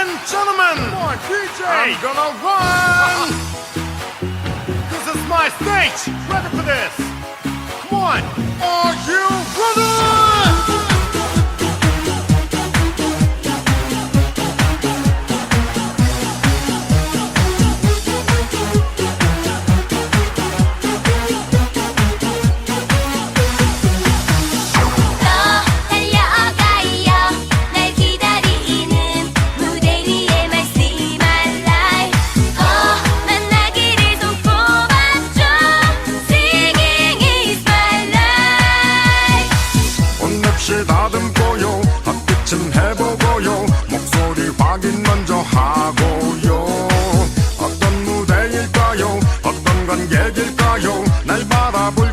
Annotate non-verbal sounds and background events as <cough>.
and gentlemen, on, I'm gonna run! <laughs> this is my stage! Ready for this! 잠시 다듬고요. 헛기침 해보고요. 목소리 확인 먼저 하고요. 어떤 무대일까요? 어떤 관객일까요? 날 바라볼